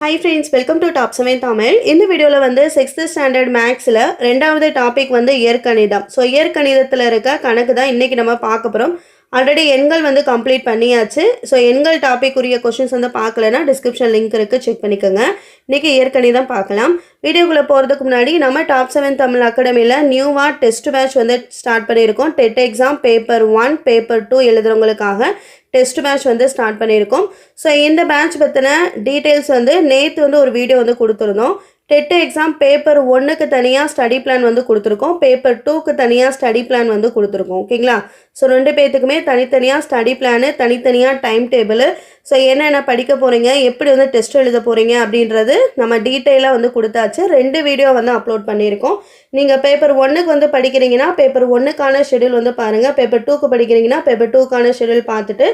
Hi friends welcome to top seven Tamil இந்த வீடியோவில் வந்து சிக்ஸ்த்து ஸ்டாண்டர்ட் மேக்ஸில் ரெண்டாவது டாபிக் வந்து இயற்கணிதம் ஸோ இயற்கணிதத்தில் இருக்க கணக்கு தான் இன்றைக்கி நம்ம பார்க்க போகிறோம் ஆல்ரெடி எண்கள் வந்து கம்ப்ளீட் பண்ணியாச்சு. ஸோ எண்கள் டாபிக் உரிய கொஷின்ஸ் வந்து பார்க்கலன்னா டிஸ்கிரிப்ஷன் லிங்க் இருக்குது செக் பண்ணிக்கோங்க. இன்றைக்கி தான் பார்க்கலாம். வீடியோக்குள்ளே போகிறதுக்கு முன்னாடி நம்ம டாப் செவன் தமிழ் அகாடமியில் நியூவாக டெஸ்ட் பேட்ச் வந்து ஸ்டார்ட் பண்ணியிருக்கோம். TET exam paper one paper two எழுதுறவங்களுக்காக test batch வந்து ஸ்டார்ட் பண்ணியிருக்கோம். ஸோ இந்த பேட்ச் பற்றின டீட்டெயில்ஸ் வந்து நேற்று வந்து ஒரு வீடியோ வந்து கொடுத்துருந்தோம். டெட் எக்ஸாம் பேப்பர் ஒன்றுக்கு தனியாக ஸ்டடி பிளான் வந்து கொடுத்துருக்கோம். பேப்பர் டூக்கு தனியாக ஸ்டடி பிளான் வந்து கொடுத்துருக்கோம். ஓகேங்களா? ஸோ ரெண்டு பேர்த்துக்குமே தனித்தனியாக ஸ்டடி பிளானு தனித்தனியாக டைம் டேபிள். ஸோ என்னென்ன படிக்க போகிறீங்க எப்படி வந்து டெஸ்ட் எழுத போகிறீங்க அப்படின்றது நம்ம டீட்டெயிலாக வந்து கொடுத்தாச்சு. ரெண்டு வீடியோ வந்து அப்லோட் பண்ணியிருக்கோம். நீங்கள் பேப்பர் ஒன்றுக்கு வந்து படிக்கிறீங்கன்னா பேப்பர் ஒன்றுக்கான ஷெடியூல் வந்து பாருங்கள் பேப்பர் டூக்கு படிக்கிறீங்கன்னா பேப்பர் டூக்கான ஷெடியூல் பார்த்துட்டு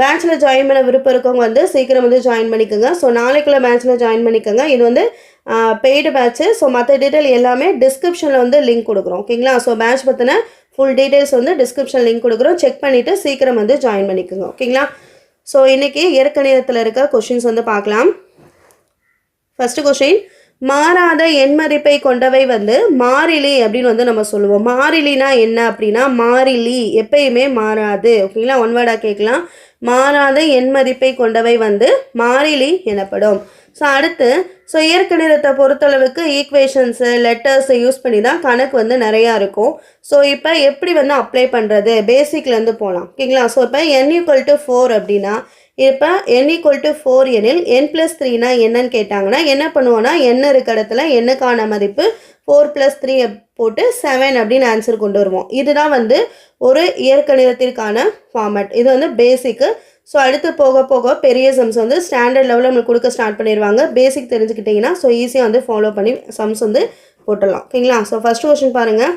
பேட்சில் ஜாயின் பண்ண விருப்பம் இருக்கவங்க வந்து சீக்கிரம் வந்து ஜாயின் பண்ணிக்கோங்க. ஸோ நாளைக்குள்ள பேட்சில் ஜாயின் பண்ணிக்கோங்க. இது வந்து பெய்டு பேட்ச்சு ஸோ மற்ற டீட்டெயில் எல்லாமே டிஸ்கிரிப்ஷனில் வந்து லிங்க் கொடுக்குறோம். ஓகேங்களா ஸோ பேட்ச் பற்றின ஃபுல் டீட்டெயில்ஸ் வந்து டிஸ்கிரிப்ஷன் லிங்க் கொடுக்குறோம். செக் பண்ணிவிட்டு சீக்கிரம் வந்து ஜாயின் பண்ணிக்கோங்க. ஓகேங்களா ஸோ இன்றைக்கி இயற்கணிதத்தில் இருக்க கொஷின்ஸ் வந்து பார்க்கலாம். ஃபஸ்ட்டு கொஷின் மாறாத எண்மதிப்பை கொண்டவை வந்து மாறிலி அப்படின்னு வந்து நம்ம சொல்லுவோம். மாறிலினா என்ன அப்படின்னா மாறிலி எப்பயுமே மாறாது. ஓகேங்களா ஒன் வேர்டாக கேட்கலாம். மாறாத எண்மதிப்பை கொண்டவை வந்து மாறிலி எனப்படும். ஸோ அடுத்து ஸோ இயற்கணிதத்தை பொறுத்தளவுக்கு ஈக்குவேஷன்ஸு லெட்டர்ஸை யூஸ் பண்ணி தான் கணக்கு வந்து நிறையா இருக்கும். ஸோ இப்போ எப்படி வந்து அப்ளை பண்ணுறது பேசிக்லேருந்து போகலாம் ஓகேங்களா ஸோ இப்போ என் ஈக்குவல் டு ஃபோர் அப்படின்னா இப்போ என் ஈக்குவல் டு ஃபோர் எனில் என் ப்ளஸ் த்ரீனா என்னன்னு கேட்டாங்கன்னா என்ன பண்ணுவோன்னா என்ன இருக்க இடத்துல என்னக்கான மதிப்பு ஃபோர் ப்ளஸ் த்ரீ போட்டு செவன் அப்படின்னு ஆன்சர் கொண்டு வருவோம். இதுதான் வந்து ஒரு இயற்கணிதத்திற்கான ஃபார்மேட் இது வந்து பேசிக்கு ஸோ அடுத்து போக போக பெரிய சம்ஸ் வந்து ஸ்டாண்டர்ட் லெவலில் நம்மளுக்கு கொடுக்க ஸ்டார்ட் பண்ணிடுவாங்க பேசிக் தெரிஞ்சுக்கிட்டிங்கன்னா ஸோ ஈஸியாக வந்து ஃபாலோ பண்ணி சம்ஸ் வந்து போட்டுடலாம். ஓகேங்களா? ஸோ ஃபஸ்ட் கொஷின் பாருங்கள்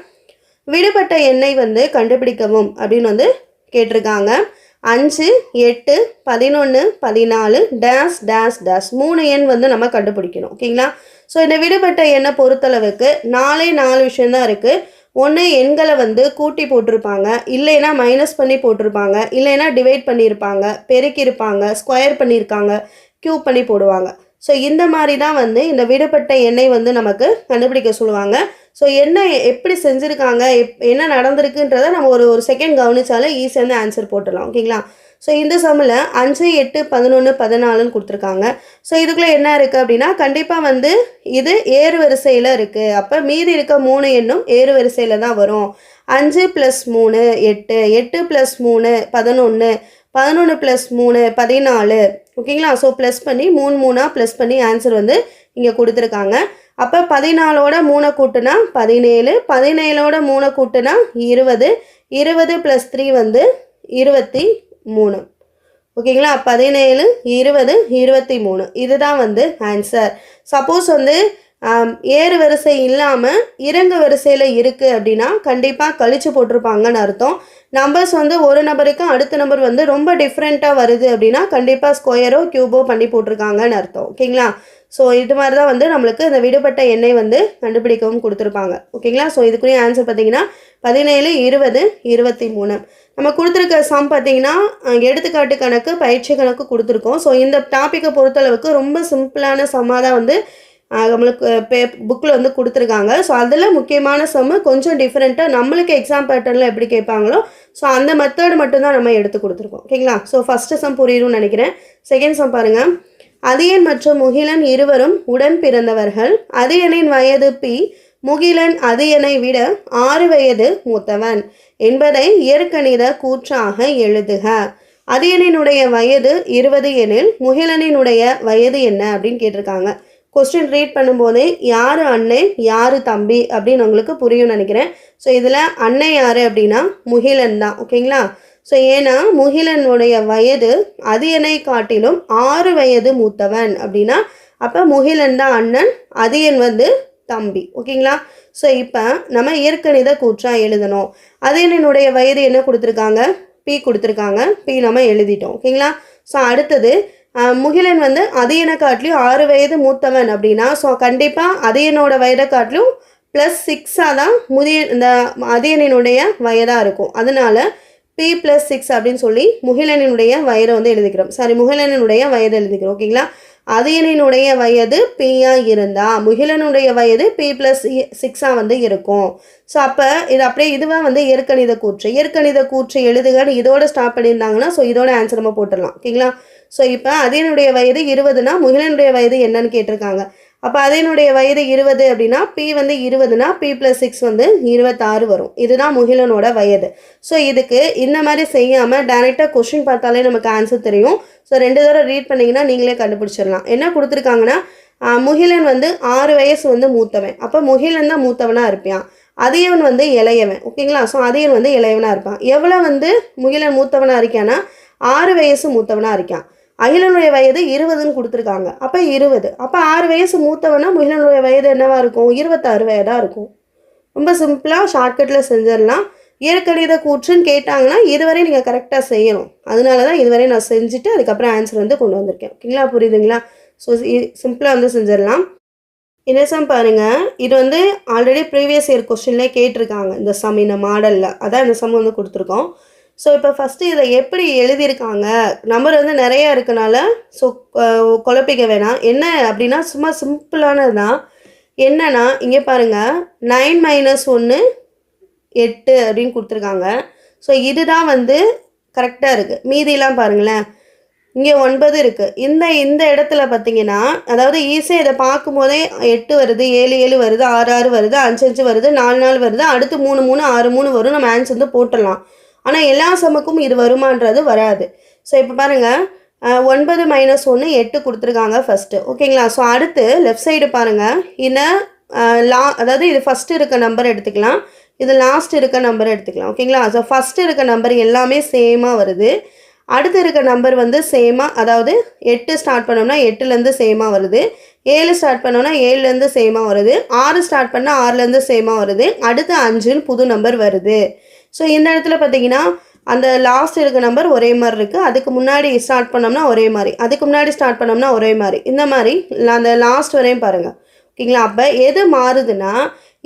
விடுபட்ட எண்ணெய் வந்து கண்டுபிடிக்கவும் அப்படின்னு வந்து கேட்டிருக்காங்க. அஞ்சு எட்டு பதினொன்று பதினாலு டேஸ் டேஸ் டேஸ் மூணு எண் வந்து நம்ம கண்டுபிடிக்கணும். ஓகேங்களா? ஸோ இந்த விடுபட்ட எண்ணை பொறுத்தளவுக்கு நாலே நாலு விஷயந்தான் இருக்குது ஒன்று எண்களை வந்து கூட்டி போட்டிருப்பாங்க. இல்லைன்னா மைனஸ் பண்ணி போட்டிருப்பாங்க. இல்லைன்னா டிவைட் பண்ணியிருப்பாங்க. பெருக்கியிருப்பாங்க. ஸ்கொயர் பண்ணியிருக்காங்க. க்யூப் பண்ணி போடுவாங்க. ஸோ இந்த மாதிரி தான் வந்து இந்த விடுபட்ட எண்ணெய் வந்து நமக்கு கண்டுபிடிக்க சொல்லுவாங்க. ஸோ என்ன எப்படி செஞ்சுருக்காங்க? எப் என்ன நடந்திருக்குன்றதை நம்ம ஒரு ஒரு செகண்ட் கவனிச்சாலே ஈஸியாக வந்து ஆன்சர் போட்டுடலாம். ஓகேங்களா ஸோ இந்த சம்மில் அஞ்சு எட்டு பதினொன்று பதினாலுன்னு கொடுத்துருக்காங்க. ஸோ இதுக்குள்ளே என்ன இருக்குது அப்படின்னா கண்டிப்பாக வந்து இது ஏறு வரிசையில் இருக்குது அப்போ மீதி இருக்க மூணு எண்ணும் ஏறு வரிசையில் தான் வரும். அஞ்சு ப்ளஸ் மூணு எட்டு. எட்டு ப்ளஸ் மூணு பதினொன்று பதினொன்று ப்ளஸ் மூணு பதினாலு. ஓகேங்களா ஸோ ப்ளஸ் பண்ணி மூணு மூணாக ப்ளஸ் பண்ணி ஆன்சர் வந்து இங்கே கொடுத்துருக்காங்க. அப்போ பதினாலோட மூணை கூட்டுனா பதினேழு. பதினேழோட மூணை கூட்டுனா இருபது. இருபது ப்ளஸ் த்ரீ வந்து இருபத்தி மூணு. ஓகேங்களா? பதினேழு இருபது இருபத்தி மூணு இதுதான் வந்து ஆன்சர் சப்போஸ் வந்து ஏறு வரிசை இல்லாமல் இறங்கு வரிசையில் இருக்குது அப்படின்னா கண்டிப்பாக கழிச்சு போட்டிருப்பாங்கன்னு அர்த்தம். நம்பர்ஸ் வந்து ஒரு நபருக்கும் அடுத்த நம்பர் வந்து ரொம்ப டிஃப்ரெண்ட்டாக வருது அப்படின்னா கண்டிப்பாக ஸ்கொயரோ க்யூபோ பண்ணி போட்டிருக்காங்கன்னு அர்த்தம். ஓகேங்களா? ஸோ இது மாதிரி தான் வந்து நம்மளுக்கு இந்த விடுபட்ட எண்ணெய் வந்து கண்டுபிடிக்கவும் கொடுத்துருப்பாங்க. ஓகேங்களா? ஸோ இதுக்குரிய ஆன்சர் பார்த்தீங்கன்னா பதினேழு இருபது இருபத்தி மூணு நம்ம கொடுத்துருக்க சம் பார்த்தீங்கன்னா எடுத்துக்காட்டு கணக்கு பயிற்சி கணக்கு கொடுத்துருக்கோம். ஸோ இந்த டாப்பிக்கை பொறுத்தளவுக்கு ரொம்ப சிம்பிளான சம்மாக தான் வந்து நம்மளுக்கு பே புக்கில் வந்து கொடுத்துருக்காங்க. ஸோ அதில் முக்கியமான சம்மு கொஞ்சம் டிஃப்ரெண்ட்டாக நம்மளுக்கு எக்ஸாம் பேட்டர்னில் எப்படி கேட்பாங்களோ ஸோ அந்த மெத்தட் மட்டும்தான் நம்ம எடுத்து கொடுத்துருக்கோம். ஓகேங்களா? ஸோ ஃபஸ்ட்டு சம் புரியும்னு நினைக்கிறேன். செகண்ட் சம் பாருங்கள் அதியன் மற்றும் முகிலன் இருவரும் உடன் பிறந்தவர்கள். அதியனின் வயது பி முகிலன் அதியனை விட ஆறு வயது மூத்தவன் என்பதை இயற்கணித கூற்றாக எழுதுக. அதியனினுடைய வயது இருபது எனில் முகிலனினுடைய வயது என்ன அப்படின்னு கேட்டிருக்காங்க. கொஸ்டின் ரீட் பண்ணும்போதே யார் அண்ணன் யார் தம்பி அப்படின்னு உங்களுக்கு புரியும்னு நினைக்கிறேன். ஸோ இதில் அண்ணன் யார் அப்படின்னா முகிலன் தான் ஓகேங்களா? ஸோ ஏன்னா முகிலனுடைய வயது அதியனை காட்டிலும் ஆறு வயது மூத்தவன் அப்படின்னா அப்போ முகிலன் தான் அண்ணன் அதியன் வந்து தம்பி. ஓகேங்களா? ஸோ இப்போ நம்ம இயற்கணித கூற்றாக எழுதணும். அதியனுடைய வயது என்ன கொடுத்துருக்காங்க? பி கொடுத்துருக்காங்க. பி நம்ம எழுதிட்டோம். ஓகேங்களா? ஸோ அடுத்தது முகிலன் வந்து அதியனை காட்டிலும் ஆறு வயது மூத்தவன் அப்படின்னா ஸோ கண்டிப்பாக அதையனோட வயதை காட்டிலும் ப்ளஸ் சிக்ஸாக தான் முதிய இந்த அதியனினுடைய வயதாக இருக்கும். அதனால பி ப்ளஸ் சிக்ஸ் அப்படின்னு சொல்லி முகிலனினுடைய வயதை வந்து எழுதிக்கிறோம். சாரி முகிலனினுடைய வயதை எழுதிக்கிறோம். ஓகேங்களா? அதியனினுடைய வயது பியா இருந்தால் முகிலனுடைய வயது பி ப்ளஸ் சிக்ஸாக வந்து இருக்கும். ஸோ அப்போ இது அப்படியே இதுவாக வந்து இயற்கணித கூற்று. இயற்கணித கூற்று எழுதுகன்னு இதோட ஸ்டாப் பண்ணியிருந்தாங்கன்னா ஸோ இதோட ஆன்சர் நம்ம போட்டுடலாம். ஓகேங்களா? ஸோ இப்போ அதியனுடைய வயது இருபதுனா முகிலனுடைய வயது என்னன்னு கேட்டிருக்காங்க. அப்போ அதனுடைய வயது இருபது அப்படின்னா பி வந்து இருபதுனா பி ப்ளஸ் சிக்ஸ் வந்து இருபத்தாறு வரும். இதுதான் முகிலனோட வயது. ஸோ இதுக்கு இந்த மாதிரி செய்யாமல் டைரெக்டாக கொஷின் பார்த்தாலே நமக்கு ஆன்சர் தெரியும். ஸோ ரெண்டு தடவை ரீட் பண்ணிங்கன்னா நீங்களே கண்டுபிடிச்சிடலாம். என்ன கொடுத்துருக்காங்கன்னா முகிலன் வந்து ஆறு வயசு வந்து மூத்தவன். அப்போ முகிலன் தான் மூத்தவனாக இருப்பான். அதியவன் வந்து இளையவன். ஓகேங்களா? ஸோ அதியன் வந்து இளையவனாக இருப்பான். எவ்வளோ வந்து முகிலன் மூத்தவனாக இருக்கான்னா ஆறு வயசு மூத்தவனாக இருக்கான். அகிலனுடைய வயது இருபதுன்னு கொடுத்துருக்காங்க. அப்போ இருபது. அப்போ ஆறு வயசு மூத்தவனா முகிலனுடைய வயது என்னவா இருக்கும்? இருபத்தாறு வயதாக இருக்கும். ரொம்ப சிம்பிளாக ஷார்ட்கட்டில் செஞ்சிடலாம். இயற்கணித கூற்றுன்னு கேட்டாங்கன்னா இதுவரை நீங்கள் கரெக்டாக செய்யணும். அதனால தான் இதுவரை நான் செஞ்சுட்டு அதுக்கப்புறம் ஆன்சர் வந்து கொண்டு வந்திருக்கேன். ஓகேங்களா? புரியுதுங்களா? ஸோ சிம்பிளாக வந்து செஞ்சிடலாம். இந்த சம் பாருங்கள் இது வந்து ஆல்ரெடி ப்ரீவியஸ் இயர் கொஸ்டின்லேயே கேட்டிருக்காங்க. இந்த சம் இந்த மாடலில் அதான் இந்த சம் வந்து கொடுத்துருக்கோம். ஸோ இப்போ ஃபஸ்ட்டு இதை எப்படி எழுதியிருக்காங்க? நம்பர் வந்து நிறையா இருக்கனால ஸோ குழப்பிக்க வேணாம். என்ன அப்படின்னா சும்மா சிம்பிளானது தான் என்னன்னா இங்கே பாருங்கள் நைன் மைனஸ் ஒன்று எட்டு அப்படின்னு கொடுத்துருக்காங்க. ஸோ இதுதான் வந்து கரெக்டாக இருக்குது மீதியெல்லாம் பாருங்களேன். இங்கே ஒன்பது இருக்குது இந்த இந்த இடத்துல பார்த்தீங்கன்னா அதாவது ஈஸியாக இதை பார்க்கும்போதே எட்டு வருது ஏழு ஏழு வருது ஆறு ஆறு வருது அஞ்சு அஞ்சு வருது நாலு நாலு வருது அடுத்து மூணு மூணு ஆறு மூணு வரும். நம்ம ஆன்சர் வந்து போட்டுடலாம். ஆனால் எல்லா சமக்கும் இது வருமான்றது வராது. ஸோ இப்போ பாருங்கள் ஒன்பது மைனஸ் ஒன்று எட்டு கொடுத்துருக்காங்க ஃபஸ்ட்டு ஓகேங்களா ஸோ அடுத்து லெஃப்ட் சைடு பாருங்கள் இன்னும் லா அதாவது இது ஃபஸ்ட்டு இருக்க நம்பர் எடுத்துக்கலாம். இது லாஸ்ட் இருக்க நம்பர் எடுத்துக்கலாம். ஓகேங்களா ஸோ ஃபஸ்ட்டு இருக்க நம்பர் எல்லாமே சேமாக வருது. அடுத்து இருக்க நம்பர் வந்து சேமாக அதாவது எட்டு ஸ்டார்ட் பண்ணோம்னா எட்டுலேருந்து சேமாக வருது. ஏழு ஸ்டார்ட் பண்ணோம்னா ஏழுலேருந்து சேமாக வருது. ஆறு ஸ்டார்ட் பண்ணால் ஆறுலேருந்து சேமாக வருது. அடுத்து அஞ்சுன்னு புது நம்பர் வருது. ஸோ இந்த இடத்துல பார்த்தீங்கன்னா அந்த லாஸ்ட் இருக்க நம்பர் ஒரே மாதிரி இருக்குது அதுக்கு முன்னாடி ஸ்டார்ட் பண்ணோம்னா ஒரே மாதிரி. அதுக்கு முன்னாடி ஸ்டார்ட் பண்ணோம்னா ஒரே மாதிரி. இந்த மாதிரி அந்த லாஸ்ட் வரையும் பாருங்கள் ஓகேங்களா? அப்போ எது மாறுதுன்னா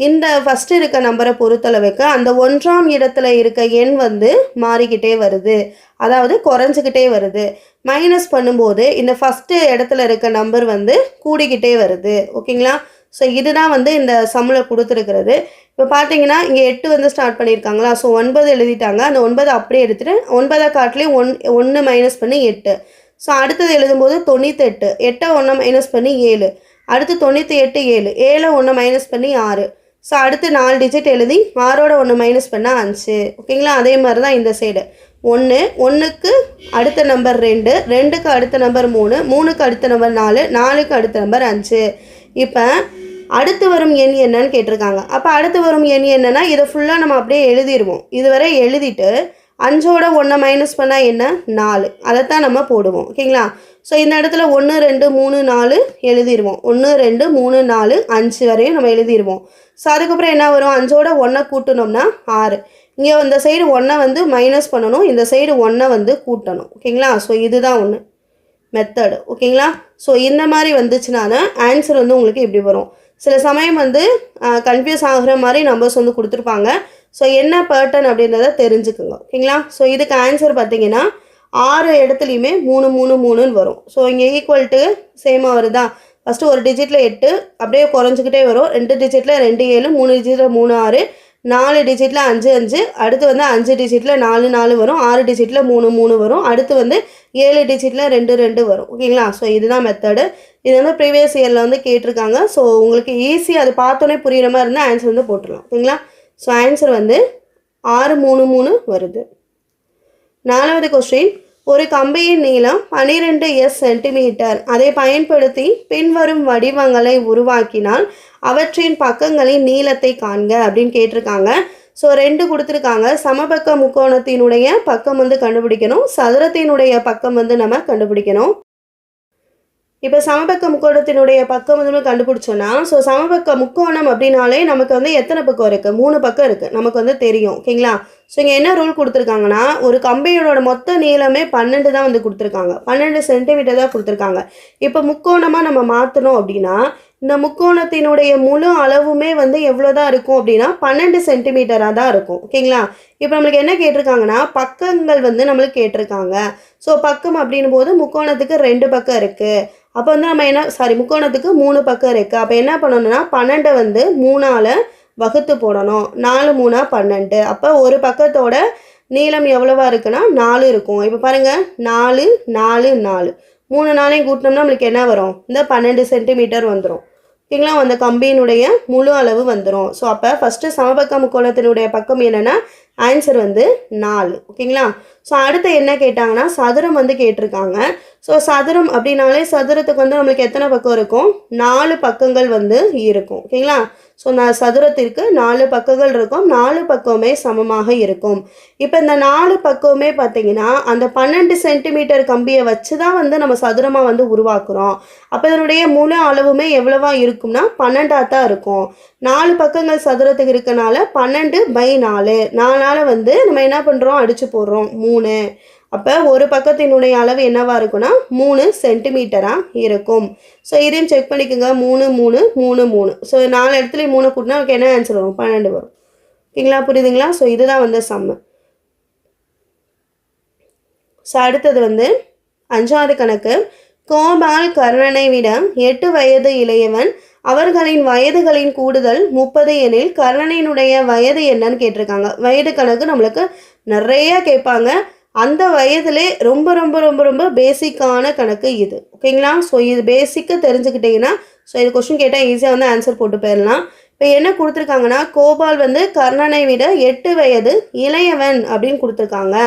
இந்த ஃபஸ்ட்டு இருக்க நம்பரை பொறுத்தளவுக்கு அந்த ஒன்றாம் இடத்துல இருக்க எண் வந்து மாறிக்கிட்டே வருது. அதாவது குறைஞ்சிக்கிட்டே வருது. மைனஸ் பண்ணும்போது இந்த ஃபஸ்ட்டு இடத்துல இருக்க நம்பர் வந்து கூடிக்கிட்டே வருது. ஓகேங்களா? ஸோ இதுதான் வந்து இந்த சம்மில் கொடுத்துருக்கிறது. இப்போ பார்த்தீங்கன்னா இங்கே எட்டு வந்து ஸ்டார்ட் பண்ணியிருக்காங்களா? ஸோ ஒன்பது எழுதிட்டாங்க. அந்த ஒன்பது அப்படியே எடுத்துகிட்டு ஒன்பதை காட்டிலையும் ஒன் ஒன்று மைனஸ் பண்ணி எட்டு. ஸோ அடுத்தது எழுதும்போது தொண்ணூத்தெட்டு. எட்டை ஒன்று மைனஸ் பண்ணி ஏழு. அடுத்து தொண்ணூற்றி எட்டு ஏழு. ஏழை ஒன்று மைனஸ் பண்ணி ஆறு. ஸோ அடுத்து நாலு டிஜிட் எழுதி ஆறோட ஒன்று மைனஸ் பண்ணால் அஞ்சு. ஓகேங்களா? அதே மாதிரி தான் இந்த சைடு ஒன்று ஒன்றுக்கு அடுத்த நம்பர் ரெண்டு. ரெண்டுக்கு அடுத்த நம்பர் மூணு. மூணுக்கு அடுத்த நம்பர் நாலு. நாலுக்கு அடுத்த நம்பர் அஞ்சு. இப்போ அடுத்து வரும் எண் என்னன்னு கேட்டிருக்காங்க. அப்போ அடுத்து வரும் எண் என்னன்னா இதை ஃபுல்லாக நம்ம அப்படியே எழுதிடுவோம். இதுவரை எழுதிட்டு அஞ்சோட ஒன்றை மைனஸ் பண்ணால் என்ன? நாலு. அதைத்தான் நம்ம போடுவோம். ஓகேங்களா? ஸோ இந்த இடத்துல ஒன்று ரெண்டு மூணு நாலு எழுதிடுவோம். ஒன்று ரெண்டு மூணு நாலு அஞ்சு வரையும் நம்ம எழுதிடுவோம். ஸோ அதுக்கப்புறம் என்ன வரும்? அஞ்சோட ஒன்றை கூட்டணும்னா ஆறு. இங்கே இந்த சைடு ஒன்றை வந்து மைனஸ் பண்ணணும். இந்த சைடு ஒன்றை வந்து கூட்டணும். ஓகேங்களா? ஸோ இதுதான் ஒன்று மெத்தடு ஓகேங்களா? ஸோ இந்த மாதிரி வந்துச்சுனால ஆன்சர் வந்து உங்களுக்கு இப்படி வரும். சில சமயம் வந்து கன்ஃபியூஸ் ஆகுற மாதிரி நம்பர்ஸ் வந்து கொடுத்துருப்பாங்க. ஸோ என்ன பேட்டர்ன் அப்படின்றத தெரிஞ்சுக்குங்க. ஓகேங்களா? ஸோ இதுக்கு ஆன்சர் பார்த்தீங்கன்னா ஆறு இடத்துலையுமே மூணு மூணு மூணுன்னு வரும். ஸோ இங்கே ஈக்குவல் டு சேமாக வருதா ஃபஸ்ட்டு ஒரு டிஜிட்டில் எட்டு அப்படியே குறைஞ்சிக்கிட்டே வரும். ரெண்டு டிஜிட்டில் ரெண்டு ஏழு மூணு டிஜிட்டில் மூணு ஆறு. நாலு டிஜிட்டில் அஞ்சு அஞ்சு. அடுத்து வந்து அஞ்சு டிஜிட்டில் நாலு நாலு வரும். ஆறு டிஜிட்டில் மூணு மூணு வரும். அடுத்து வந்து ஏழு டிஜிட்டில் ரெண்டு ரெண்டு வரும். ஓகேங்களா? ஸோ இதுதான் மெத்தடு இது வந்து ப்ரீவியஸ் இயரில் வந்து கேட்டிருக்காங்க. ஸோ உங்களுக்கு ஈஸி அது பார்த்தோன்னே புரியுற மாதிரி இருந்தால் ஆன்சர் வந்து போட்டுடலாம். ஓகேங்களா? ஸோ ஆன்சர் வந்து ஆறு மூணு மூணு வருது. நாலாவது கொஸ்டின் ஒரு கம்பியின் நீளம் பன்னிரெண்டு எஸ் சென்டிமீட்டர் அதை பயன்படுத்தி பின்வரும் வடிவங்களை உருவாக்கினால் அவற்றின் பக்கங்களின் நீளத்தை காண்க அப்படின்னு கேட்டிருக்காங்க. ஸோ ரெண்டு கொடுத்துருக்காங்க. சமபக்க முக்கோணத்தினுடைய பக்கம் வந்து கண்டுபிடிக்கணும். சதுரத்தினுடைய பக்கம் வந்து நம்ம கண்டுபிடிக்கணும். இப்போ சமபக்க முக்கோணத்தினுடைய பக்கம் வந்து நம்ம கண்டுபிடிச்சோன்னா ஸோ சமபக்க முக்கோணம் அப்படின்னாலே நமக்கு வந்து எத்தனை பக்கம் இருக்குது மூணு பக்கம் இருக்குது நமக்கு வந்து தெரியும். ஓகேங்களா? ஸோ இங்கே என்ன ரூல் கொடுத்துருக்காங்கன்னா ஒரு கம்பியோட மொத்த நீளமே பன்னெண்டு தான் வந்து கொடுத்துருக்காங்க. பன்னெண்டு சென்டிமீட்டர் தான் கொடுத்துருக்காங்க. இப்போ முக்கோணமாக நம்ம மாற்றணும் அப்படின்னா இந்த முக்கோணத்தினுடைய முழு அளவுமே வந்து எவ்வளோ தான் இருக்கும் அப்படின்னா பன்னெண்டு சென்டிமீட்டராக தான் இருக்கும். ஓகேங்களா? இப்போ நம்மளுக்கு என்ன கேட்டிருக்காங்கன்னா பக்கங்கள் வந்து நம்மளுக்கு கேட்டிருக்காங்க. ஸோ பக்கம் அப்படின்னும் போது முக்கோணத்துக்கு ரெண்டு பக்கம் இருக்குது அப்போ வந்து நம்ம என்ன சாரி முக்கோணத்துக்கு மூணு பக்கம் இருக்குது அப்போ என்ன பண்ணணும்னா பன்னெண்டை வந்து மூணால் வகுத்து போடணும். நாலு மூணா பன்னெண்டு. அப்போ ஒரு பக்கத்தோட நீளம் எவ்வளவா இருக்குன்னா நாலு இருக்கும். இப்போ பாருங்கள் நாலு நாலு நாலு. மூணு நாளையும் கூட்டினோம்னா நம்மளுக்கு என்ன வரும்? இந்த பன்னெண்டு சென்டிமீட்டர் வந்துடும் ஓகேங்களா? அந்த கம்பியினுடைய முழு அளவு வந்துடும் ஸோ அப்போ ஃபஸ்ட்டு சமபக்க முக்கோணத்தினுடைய பக்கம் என்னென்னா ஆன்சர் வந்து நாலு ஓகேங்களா? ஸோ அடுத்து என்ன கேட்டாங்கன்னா சதுரம் வந்து கேட்டிருக்காங்க. ஸோ சதுரம் அப்படின்னாலே சதுரத்துக்கு வந்து நம்மளுக்கு எத்தனை பக்கம் இருக்கும்? நாலு பக்கங்கள் வந்து இருக்கும் ஓகேங்களா? ஸோ நான் சதுரத்திற்கு நாலு பக்கங்கள் இருக்கும். நாலு பக்கமே சமமாக இருக்கும். இப்போ இந்த நாலு பக்கமே பார்த்தீங்கன்னா அந்த பன்னெண்டு சென்டிமீட்டர் கம்பியை வச்சு தான் வந்து நம்ம சதுரமாக வந்து உருவாக்குறோம். அப்போ இதனுடைய முழு அளவுமே எவ்வளவா இருக்கும்னா பன்னெண்டாக தான் இருக்கும். நாலு பக்கங்கள் சதுரத்துக்கு இருக்கனால பன்னெண்டு பை நாலு அதனால் வந்து நம்ம என்ன பண்ணுறோம் அடித்து போடுறோம். மூணு. அப்போ ஒரு பக்கத்தினுடைய அளவு என்னவாக இருக்கும்னா மூணு சென்டிமீட்டராக இருக்கும். ஸோ இதையும் செக் பண்ணிக்கோங்க. மூணு மூணு மூணு மூணு. ஸோ நாலு இடத்துலையும் மூணு கூட்டினா நமக்கு என்ன ஆன்சர் வரும்? பன்னெண்டு வரும். ஓகேங்களா? புரியுதுங்களா? ஸோ இதுதான் வந்து சம்மு ஸோ அடுத்தது வந்து அஞ்சாவது கணக்கு. கோபால் கர்ணனை விட எட்டு வயது இளையவன். அவர்களின் வயதுகளின் கூடுதல் முப்பது எனில் கர்ணனினுடைய வயது என்னன்னு கேட்டிருக்காங்க. வயது கணக்கு நம்மளுக்கு நிறைய கேட்பாங்க. அந்த வயதிலே ரொம்ப ரொம்ப ரொம்ப ரொம்ப பேசிக்கான கணக்கு இது. ஓகேங்களா ஸோ இது பேசிக்கு தெரிஞ்சுக்கிட்டிங்கன்னா ஸோ இது கொஷின் கேட்டால் ஈஸியாக வந்து ஆன்சர் போட்டு போயிடலாம். இப்போ என்ன கொடுத்துருக்காங்கன்னா கோபால் வந்து கர்ணனை விட எட்டு வயது இளையவன் அப்படின்னு கொடுத்துருக்காங்க.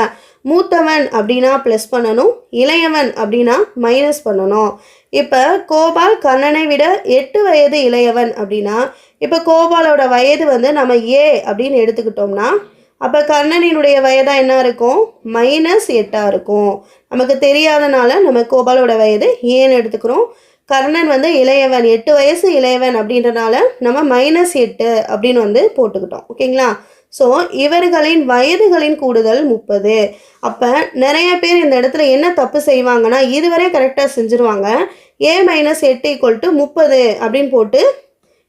மூத்தவன் அப்படின்னா ப்ளஸ் பண்ணணும் இளையவன் அப்படின்னா மைனஸ் பண்ணணும். இப்போ கோபால் கர்ணனை விட எட்டு வயது இளையவன் அப்படின்னா இப்போ கோபாலோட வயது வந்து நம்ம ஏ அப்படின்னு எடுத்துக்கிட்டோம்னா அப்போ கர்ணனினுடைய வயதாக என்ன இருக்கும்? மைனஸ் எட்டாக இருக்கும். நமக்கு தெரியாதனால நம்ம கோபாலோட வயது ஏன்னு எடுத்துக்கிறோம். கர்ணன் வந்து இளையவன் எட்டு வயசு இளையவன் அப்படின்றனால நம்ம மைனஸ் எட்டு அப்படின்னு வந்து போட்டுக்கிட்டோம். ஓகேங்களா? ஸோ இவர்களின் வயதுகளின் கூடுதல் முப்பது. அப்போ நிறைய பேர் இந்த இடத்துல என்ன தப்பு செய்வாங்கன்னா இதுவரை கரெக்டாக செஞ்சுருவாங்க. ஏ மைனஸ் எட்டு ஈக்குவல் டு முப்பது அப்படின்னு போட்டு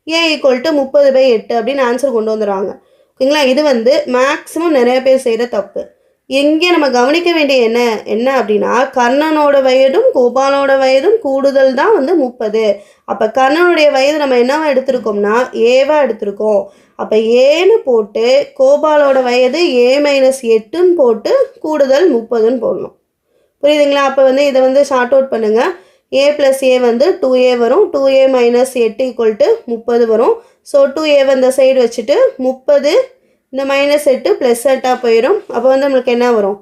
ஏ ஈக்குவல் டு முப்பது பை எட்டு அப்படின்னு ஆன்சர் கொண்டு வந்துடுவாங்க ஓகேங்களா? இது வந்து மேக்ஸிமம் நிறைய பேர் செய்கிற தப்பு. இங்கே நம்ம கவனிக்க வேண்டிய என்ன என்ன அப்படின்னா கர்ணனோட வயதும் கோபாலோட வயதும் கூடுதல் தான் வந்து முப்பது. அப்போ கர்ணனுடைய வயது நம்ம என்னவா எடுத்திருக்கோம்னா ஏவா எடுத்திருக்கோம். அப்போ ஏன்னு போட்டு கோபாலோட வயது ஏ மைனஸ் எட்டுன்னு போட்டு கூடுதல் முப்பதுன்னு போடணும். புரியுதுங்களா? அப்போ வந்து இதை வந்து ஷார்ட் அவுட் பண்ணுங்கள் ஏ ப்ளஸ் ஏ வந்து டூ ஏ வரும். டூ ஏ மைனஸ் எட்டு ஈக்குவல் டு முப்பது வரும். ஸோ டூ ஏ இந்த சைடு வச்சுட்டு முப்பது இந்த மைனஸ் எட்டு ப்ளஸ் எட்டாக போயிடும் அப்போ வந்து நம்மளுக்கு என்ன வரும்?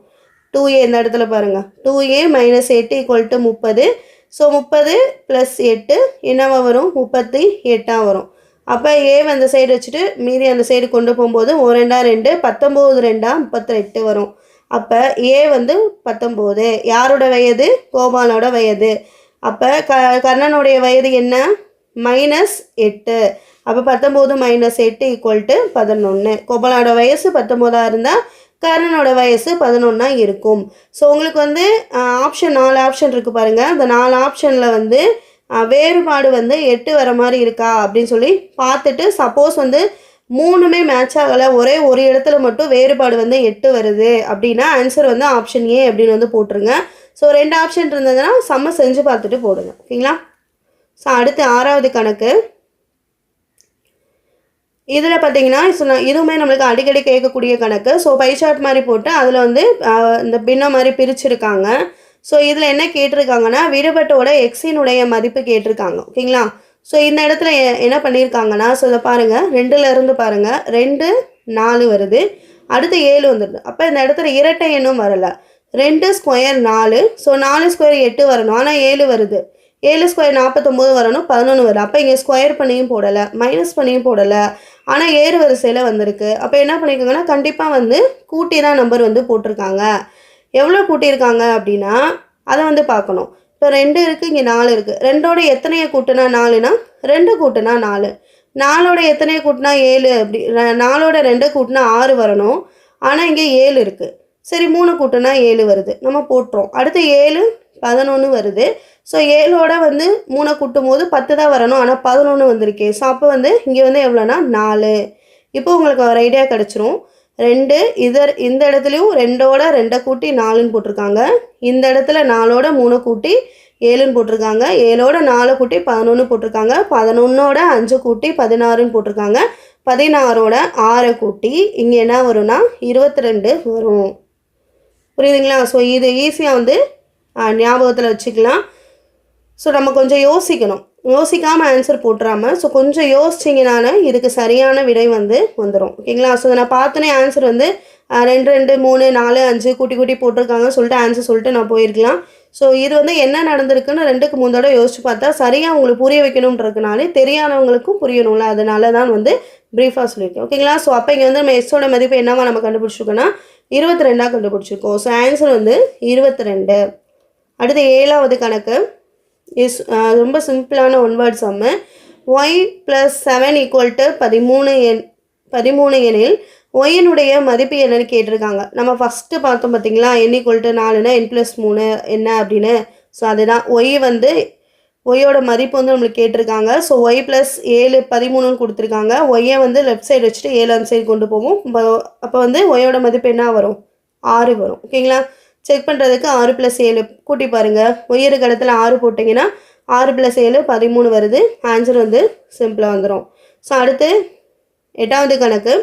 டூ ஏ இந்த இடத்துல பாருங்கள் டூ ஏ மைனஸ் எட்டு ஈக்குவல் டு முப்பது. ஸோ முப்பது ப்ளஸ் எட்டு என்னவாக வரும்? முப்பத்தி எட்டாக வரும். அப்போ ஏ அந்த சைடு வச்சுட்டு மீதி அந்த சைடு கொண்டு போகும்போது ஒரு ரெண்டா ரெண்டு பத்தொம்போது ரெண்டா முப்பத்தி எட்டு வரும். அப்போ ஏ வந்து பத்தொம்போது. யாரோட வயது? கோபாலோட வயது. அப்போ க கர்ணனுடைய வயது என்ன? மைனஸ் எட்டு. அப்போ பத்தொம்போது மைனஸ் எட்டு ஈக்குவல் டு பதினொன்று கோபாலோட வயசு பத்தொம்போதாக இருந்தால் கர்ணனோட வயசு பதினொன்றா இருக்கும். ஸோ உங்களுக்கு வந்து ஆப்ஷன் நாலு ஆப்ஷன் இருக்குது பாருங்கள் அந்த நாலு ஆப்ஷனில் வந்து வேறுபாடு வந்து எட்டு வர மாதிரி இருக்கா அப்படின்னு சொல்லி பார்த்துட்டு சப்போஸ் வந்து மூணுமே மேட்ச் ஆகலை ஒரே ஒரு இடத்துல மட்டும் வேறுபாடு வந்து எட்டு வருது அப்படின்னா ஆன்சர் வந்து ஆப்ஷன் ஏ அப்படின்னு வந்து போட்டுருங்க. ஸோ ரெண்டு ஆப்ஷன் இருந்ததுன்னா செம்ம செஞ்சு பார்த்துட்டு போடுங்க. ஓகேங்களா? ஸோ அடுத்து ஆறாவது கணக்கு. இதில் பார்த்தீங்கன்னா சொன்ன இதுவுமே நம்மளுக்கு அடிக்கடி கேட்கக்கூடிய கணக்கு. ஸோ பை மாதிரி போட்டு அதில் வந்து இந்த பின்ன மாதிரி பிரிச்சிருக்காங்க. ஸோ இதில் என்ன கேட்டிருக்காங்கன்னா விடுபட்டோட எக்ஸினுடைய மதிப்பு கேட்டிருக்காங்க. ஓகேங்களா ஸோ இந்த இடத்துல என்ன பண்ணியிருக்காங்கன்னா ஸோ இதை பாருங்கள் ரெண்டுலேருந்து பாருங்கள் ரெண்டு நாலு வருது. அடுத்து ஏழு வந்துடுது அப்போ இந்த இடத்துல இரட்டை எண்ணும் வரலை. ரெண்டு ஸ்கொயர் நாலு. ஸோ நாலு ஸ்கொயர் எட்டு வரணும். ஆனால் ஏழு வருது. ஏழு ஸ்கொயர் நாற்பத்தொம்போது வரணும் பதினொன்று வரும் அப்போ இங்கே ஸ்கொயர் பண்ணியும் போடலை மைனஸ் பண்ணியும் போடலை. ஆனால் ஏறு வரிசையில் வந்திருக்கு. அப்போ என்ன பண்ணியிருக்காங்கன்னா கண்டிப்பாக வந்து கூட்டி தான் நம்பர் வந்து போட்டிருக்காங்க. எவ்வளோ கூட்டியிருக்காங்க அப்படின்னா அதை வந்து பார்க்கணும். இப்போ ரெண்டு இருக்குது இங்கே நாலு இருக்குது ரெண்டோட எத்தனையை கூட்டினா நாலுனா? ரெண்டு கூட்டினா நாலு. நாலோட எத்தனையை கூட்டினா ஏழு? அப்படி நாலோட ரெண்டு கூட்டினா ஆறு வரணும். ஆனால் இங்கே ஏழு இருக்குது சரி மூணு கூட்டினா ஏழு வருது. நம்ம போட்டுறோம். அடுத்து ஏழு பதினொன்று வருது. ஸோ ஏழோட வந்து மூணை கூட்டும் போது பத்து தான் வரணும். ஆனால் பதினொன்று வந்திருக்கே. ஸோ அப்போ வந்து இங்கே வந்து எவ்வளோனா நாலு. இப்போ உங்களுக்கு ஒரு ஐடியா கிடச்சிரும். ரெண்டு இதர் இந்த இடத்துலையும் ரெண்டோட ரெண்டை கூட்டி நாலுன்னு போட்டிருக்காங்க. இந்த இடத்துல நாலோட மூணை கூட்டி ஏழுன்னு போட்டிருக்காங்க. ஏழோட நாலு கூட்டி பதினொன்று போட்டிருக்காங்க. பதினொன்னோட அஞ்சு கூட்டி பதினாறுன்னு போட்டிருக்காங்க. பதினாறோட ஆறை கூட்டி இங்கே என்ன வரும்னா இருபத்தி ரெண்டு வரும். புரியுதுங்களா? ஸோ இது ஈஸியாக வந்து ஞாபகத்தில் வச்சுக்கலாம். ஸோ நம்ம கொஞ்சம் யோசிக்கணும். யோசிக்காமல் ஆன்சர் போட்டுறாமல் ஸோ கொஞ்சம் யோசிச்சிங்கனால இதுக்கு சரியான விடை வந்து வந்துடும் ஓகேங்களா? ஸோ நான் பார்த்தனே ஆன்சர் வந்து ரெண்டு ரெண்டு மூணு நாலு அஞ்சு கூட்டி கூட்டி போட்டிருக்காங்க சொல்லிட்டு ஆன்சர் சொல்லிட்டு நான் போயிருக்கலாம். ஸோ இது வந்து என்ன நடந்திருக்குன்னு ரெண்டுக்கு மூணு தடவை யோசிச்சு பார்த்தா சரியாக உங்களுக்கு புரிய வைக்கணுன்றதுனாலே தெரியாதவங்களுக்கும் புரியணும்ல. அதனால தான் வந்து ப்ரீஃபாக சொல்லியிருக்கேன். ஓகேங்களா? ஸோ அப்போ இங்கே வந்து நம்ம எஸ்ஸோட மதிப்பு என்னவா நம்ம கண்டுபிடிச்சிருக்கோன்னா இருபத்தி ரெண்டாக கண்டுபிடிச்சிருக்கோம். ஸோ ஆன்சர் வந்து இருபத்தி ரெண்டு. அடுத்து ஏழாவது கணக்கு. இஸ் ரொம்ப சிம்பிளான one word sum Y plus seven equal to பதிமூணு எண் பதிமூணு எனில் ஒய்யினுடைய மதிப்பு என்னன்னு கேட்டிருக்காங்க. நம்ம ஃபஸ்ட்டு பார்த்தோம் பார்த்தீங்களா? என் ஈக்குவல் டு நாலுனா என் ப்ளஸ் மூணு என்ன அப்படின்னு? ஸோ அதுதான். ஒய் வந்து ஒய்யோட மதிப்பு வந்து நம்மளுக்கு கேட்டிருக்காங்க. ஸோ ஒய் ப்ளஸ் ஏழு பதிமூணுன்னு கொடுத்துருக்காங்க. ஒய்யை வந்து லெஃப்ட் சைடு வச்சுட்டு ஏழு அந்த சைடு கொண்டு போவோம். அப்போ வந்து ஒய்யோட மதிப்பு என்ன வரும்? ஆறு வரும். ஓகேங்களா? செக் பண்ணுறதுக்கு ஆறு ப்ளஸ் ஏழு. கூட்டி பாருங்கள் ஒய்யரு கடத்தில் ஆறு போட்டிங்கன்னா ஆறு ப்ளஸ் ஏழு பதிமூணு வருது. ஆன்சர் வந்து சிம்பிளாக வந்துடும் ஸோ அடுத்து எட்டாவது கணக்கு.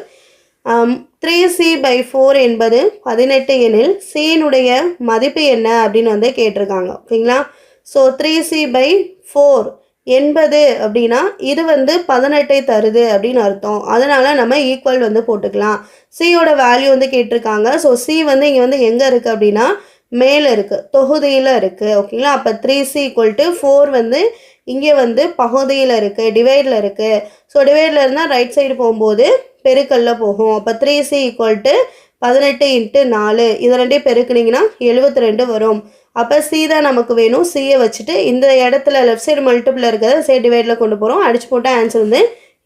த்ரீ சி பை ஃபோர் என்பது பதினெட்டு எனில் சியினுடைய மதிப்பு என்ன அப்படின்னு வந்து கேட்டிருக்காங்க. ஓகேங்களா? So three C by four எண்பது அப்படின்னா இது வந்து பதினெட்டை தருது அப்படின்னு அர்த்தம். அதனால் நம்ம ஈக்குவல் வந்து போட்டுக்கலாம். சியோட வேல்யூ வந்து கேட்டிருக்காங்க. ஸோ சி வந்து இங்கே வந்து எங்கே இருக்குது அப்படின்னா மேலே இருக்குது தொகுதியில் இருக்குது ஓகேங்களா அப்போ three C equal to four வந்து இங்கே வந்து பகுதியில் இருக்குது டிவைடில் இருக்குது ஸோ டிவைடில் இருந்தால் ரைட் சைடு போகும்போது பெருக்கல்ல போகும். அப்போ த்ரீ சி ஈக்குவல் டு பதினெட்டு இன்ட்டு நாலு. இது ரெண்டையும் பெருக்குனிங்கன்னா எழுபத்தி ரெண்டு வரும். அப்போ சி தான் நமக்கு வேணும். சியை வச்சுட்டு இந்த இடத்துல லெஃப்ட் சைடு மல்டிபிள் இருக்கிறத சைடு டிவைடில் கொண்டு போகிறோம் அடிச்சு போட்டால் ஆன்சர் வந்து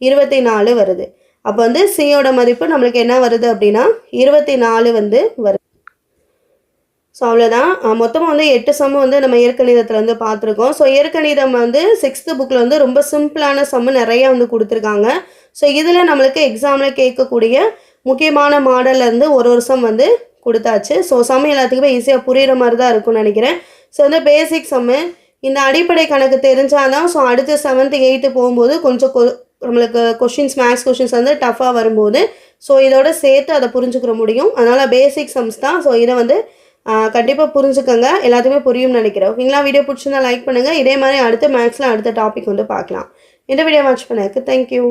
இருபத்தி நாலு வருது. அப்போ வந்து சியோட மதிப்பு நம்மளுக்கு என்ன வருது அப்படின்னா இருபத்தி நாலு வந்து வருது. ஸோ அவ்வளோதான் மொத்தமாக வந்து எட்டு சம்மு வந்து நம்ம இயற்கணிதத்தில் வந்து பார்த்துருக்கோம். ஸோ இயற்கணிதம் வந்து சிக்ஸ்த்து புக்கில் வந்து ரொம்ப சிம்பிளான சம்மு நிறையா வந்து கொடுத்துருக்காங்க. ஸோ இதில் நம்மளுக்கு எக்ஸாமில் கேட்கக்கூடிய முக்கியமான மாடலில் இருந்து ஒரு வருஷம் வந்து கொடுத்தாச்சு. ஸோ சம்மு எல்லாத்துக்குமே ஈஸியாக புரிகிற மாதிரி தான் இருக்கும்னு நினைக்கிறேன். ஸோ வந்து பேசிக் சம்மு. இந்த அடிப்படை கணக்கு தெரிஞ்சாதான் ஸோ அடுத்து செவன்த்து எயித்து போகும்போது கொஞ்சம் கொ நம்மளுக்கு கொஷின்ஸ் மேக்ஸ் கொஷின்ஸ் வந்து டஃப்பாக வரும்போது ஸோ இதோட சேர்த்து அதை புரிஞ்சுக்கிற முடியும். அதனால் பேசிக் சம்ஸ் தான். ஸோ இதை வந்து கண்டிப்பாக புரிஞ்சுக்கோங்க. எல்லாத்துக்குமே புரியும்னு நினைக்கிறேன். ஓகேங்களா வீடியோ பிடிச்சிருந்தா லைக் பண்ணுங்கள் இதே மாதிரி அடுத்த மேக்ஸில் அடுத்த டாபிக் வந்து பார்க்கலாம். இந்த வீடியோ வாட்ச் பண்ணதுக்கு தேங்க்யூ